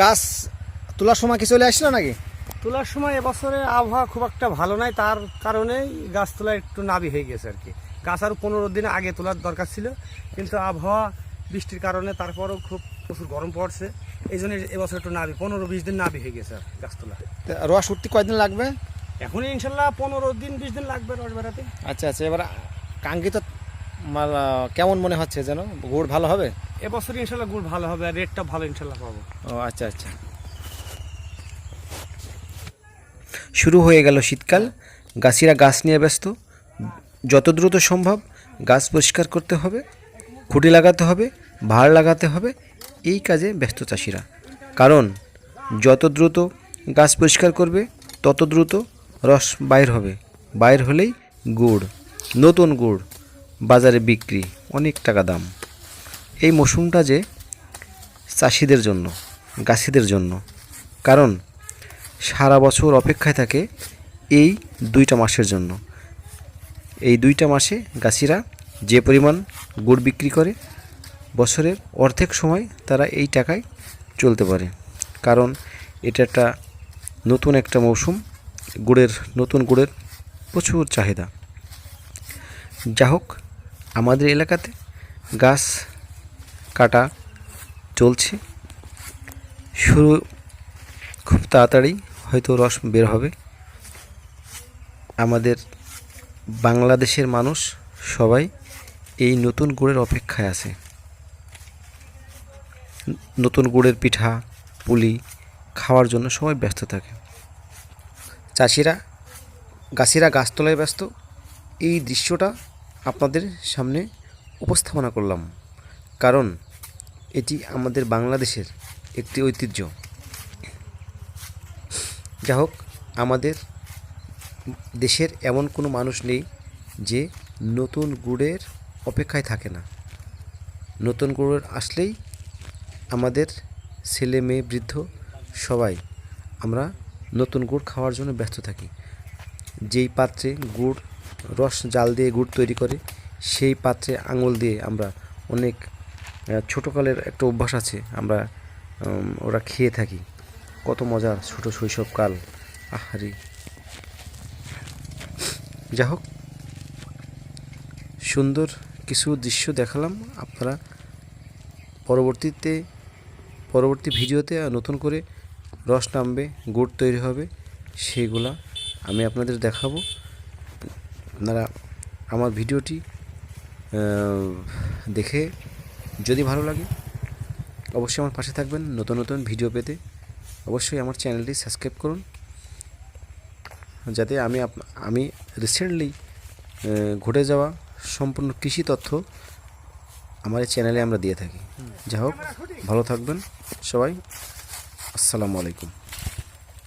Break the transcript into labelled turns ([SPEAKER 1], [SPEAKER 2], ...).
[SPEAKER 1] গাছ তোলার সময় কি চলে আসলো নাকি?
[SPEAKER 2] তোলার সময় এবছরে আবহাওয়া খুব একটা ভালো নাই তার কারণেই গাছ তোলা একটু নাবি হয়ে গেছে আর কি। গাছ আরও পনেরো দিন আগে তোলার দরকার ছিল কিন্তু আবহাওয়া বৃষ্টির কারণে তারপরও খুব প্রচুর গরম পড়ছে এই জন্য এবছর একটু নাবি পনেরো বিশ দিন নাবি হয়ে গেছে আর গাছ তোলা।
[SPEAKER 1] রস উঠতে কয়দিন লাগবে?
[SPEAKER 2] এখন ইনশাল্লাহ পনেরো দিন বিশ দিন লাগবে রস বেড়াতে।
[SPEAKER 1] আচ্ছা আচ্ছা এবার কাঙ্ক্ষিত কেমন মনে হচ্ছে যেন? গুড় ভালো হবে?
[SPEAKER 2] এবছর ইনশাল্লাহ গুড় ভালো হবে আর রেটটা ভালো ইনশাল্লাহ পাবো।
[SPEAKER 1] ও আচ্ছা আচ্ছা। শুরু হয়ে গেল শীতকাল। গাছিরা গাছ নিয়ে ব্যস্ত। যত দ্রুত সম্ভব গাছ পরিষ্কার করতে হবে, খুঁটি লাগাতে হবে, ভাড় লাগাতে হবে। এই কাজে ব্যস্ত চাষিরা। কারণ, যত দ্রুত গাছ পরিষ্কার করবে, তত দ্রুত রস বাইর হবে। বাইর হলেই গুড়, নতুন গুড়, বাজারে বিক্রি, অনেক টাকা দাম। এই মৌসুমটা যে চাষিদের জন্য, গাছিদের জন্য। কারণ সারা বছর অপেক্ষায় থাকে এই দুইটা মাসের জন্য। এই দুইটা মাসে গাছিরা যে পরিমাণ গুড় বিক্রি করে, বছরের অর্ধেক সময় তারা এই টাকায় চলতে পারে। কারণ এটা একটা নতুন একটা মৌসুম, গুড়ের নতুন গুড়ের প্রচুর চাহিদা। যা হোক আমাদের এলাকাতে গাছ কাটা চলছে। শুরু খুব তাড়াতাড়ি, হয়তো রস বের হবে। আমাদের বাংলাদেশের মানুষ সবাই এই নতুন গুড়ের অপেক্ষায় আছে। নতুন গুড়ের পিঠা, পুলি খাওয়ার জন্য সবাই ব্যস্ত থাকে। চাষিরা, গাছিরা গাছতলায় ব্যস্ত। এই দৃশ্যটা আপনাদের সামনে উপস্থাপনা করলাম। কারণ এটি আমাদের বাংলাদেশের একটি ঐতিহ্য। যা হোক আমাদের দেশের এমন কোনো মানুষ নেই যে নতুন গুড়ের অপেক্ষায় থাকে না। নতুন গুড়ের আসলেই আমাদের ছেলে, মেয়ে, বৃদ্ধ সবাই আমরা নতুন গুড় খাওয়ার জন্য ব্যস্ত থাকি। যেই পাত্রে গুড় রস জাল দিয়ে গুড় তৈরি করে, সেই পাত্রে আঙুল দিয়ে আমরা অনেক ছোটোকালের একটা অভ্যাস আছে, আমরা ওরা খেয়ে থাকি। কত মজার ছোটো শৈশবকাল। আহারি যা হোক, সুন্দর কিছু দৃশ্য দেখালাম আপনারা। পরবর্তীতে, পরবর্তী ভিডিওতে নতুন করে রস নামবে, গুড় তৈরি হবে সেইগুলা আমি আপনাদের দেখাবো। আপনারা আমার ভিডিওটি দেখে যদি ভালো লাগে, অবশ্যই আমার পাশে থাকবেন। নতুন নতুন ভিডিও পেতে অবশ্যই আমার চ্যানেলটি সাবস্ক্রাইব করুন। যাতে আমি আমি রিসেন্টলি ঘটে যাওয়া সম্পূর্ণ কৃষি তথ্য আমার এই চ্যানেলে আমরা দিয়ে থাকি। যাই হোক, ভালো থাকবেন সবাই। আসসালামু আলাইকুম।